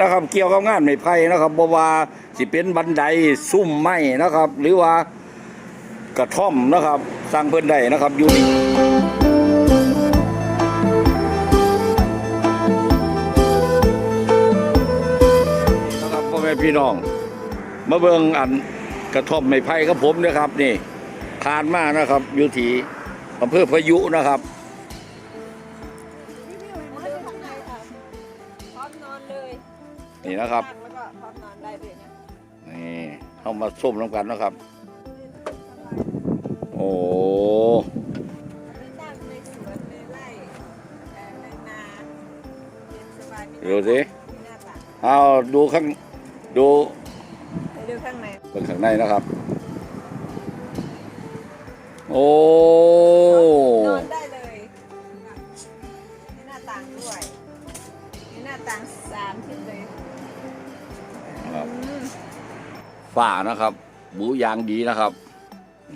นะครับเกี่ยวกับงานไม้ไผ่นะครับบว่าสิเป็นบันไดซุ้มไม้นะครับ หรือว่ากระท่อมนะครับ สร้างเพิ่นได้นะครับอยู่นี่นะครับพ่อแม่พี่น้อง มาเบิงอันกระท่อมไม้ไผ่กับผมนะครับนี่ทานมากนะครับอยู่ที่อำเภอพายุนะครับ นี่นะครับ แล้วก็พร้อมนอนได้เลยนะนี่เข้ามาส้มน้ำกันนะครับ โอ้ม่ตั้งในสวนในไร่เอ่อในนาเย็นสบายไม่ดูสิมีหน้าต่างเอาดูข้างดูไปดูข้างในเบิ่งข้างในนะครับ โอ้ นอนได้เลยมีหน้าต่างด้วย หน้าต่างสามทิศเลยครับอืมฝ้านะครับ บูยางดีนะครับ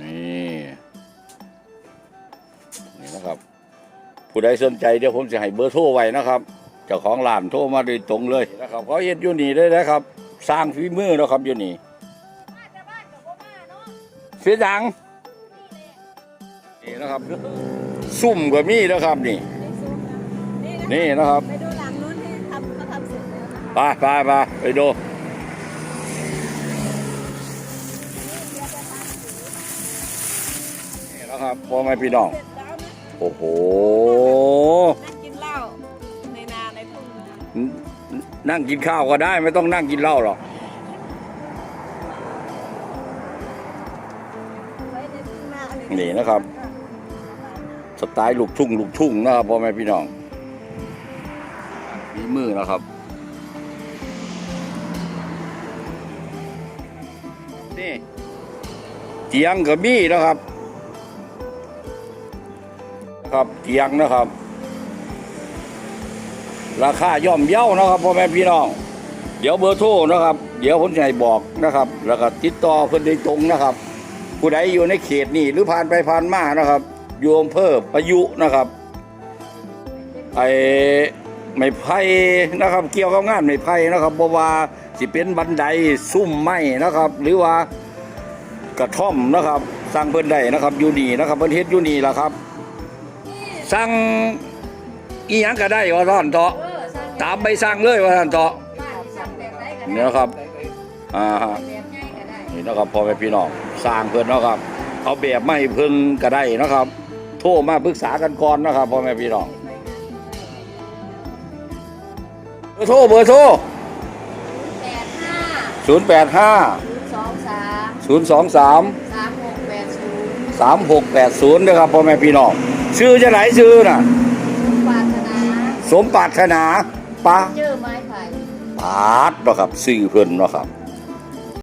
นี่นี่นะครับ ผู้ใดสนใจเดี๋ยวผมจะให้เบอร์โทรไว้นะครับเจ้าของร้านโทรมาโดยตรงเลยนะครับเขาเฮ็ดอยู่นี่ได้นะครับ สร้างฝีมือนะครับอยู่นี่เสียดังนี่นะครับซุ่มก็มีนะครับนี่ในซุ้มนะนี่นะครับ ไปไปไปไปดูนี่นะครับพ่อแม่พี่น้องเสร็จแล้วนะโอ้โห นั่งกินเหล้าในนาในทุ่งนานั่งกินข้าวก็ได้ไม่ต้องนั่งกินเหล้าหรอก ไว้ในทุ่งนาอะไรนี่นะครับ สไตล์ลูกทุ่งลูกทุ่งนะครับพ่อแม่พี่น้องมีมือนะครับ นี่เตียงกับมีนะครับ นะครับเตียงนะครับ ราคาย่อมเย่านะครับพ่อแม่พี่น้อง เดี๋ยวเบอร์โทรนะครับ เดี๋ยวผมจะให้บอกนะครับ แล้วก็ติดต่อเพิ่นโดยตรงนะครับ ผู้ใดอยู่ในเขตนี่หรือผ่านไปผ่านมานะครับอยู่อำเภอประยุนะครับไอ ไม้ไผ่นะครับ เกี่ยวกับงานไม้ไผ่นะครับบว่าสิเป็นบันไดซุ้มไม้นะครับ หรือว่ากระท่อมนะครับ สร้างเพิ่นได้นะครับอยู่นี่นะครับเพิ่นเฮ็ดอยู่นี่ล่ะครับสั่งอีหยังก็ได้ว่าท่านเถาะตามใบสั่งเลยว่าท่านเถาะนี่ยครับอ่าฮะนี่นะครับพ่อแม่พี่น้องสร้างเพื่อนนะครับ เอาแบบไม่เพิ่งก็ได้นะครับ โทรมาปรึกษากันก่อนนะครับพ่อแม่พี่น้อง โทรเบอร์โทรแปดห้าศูนย์แปดห้าสองสามศูนย์สองสามสามหกแปดศูนย์สามหกแปดศูนย์นะครับพ่อแม่พี่น้องชื่อจะไหนชื่อน่ะ ปรารถนาสมปรารถนาปาเจอไม้ไผ่ ปาดเนาะครับชื่อเพิ่นเนาะครับ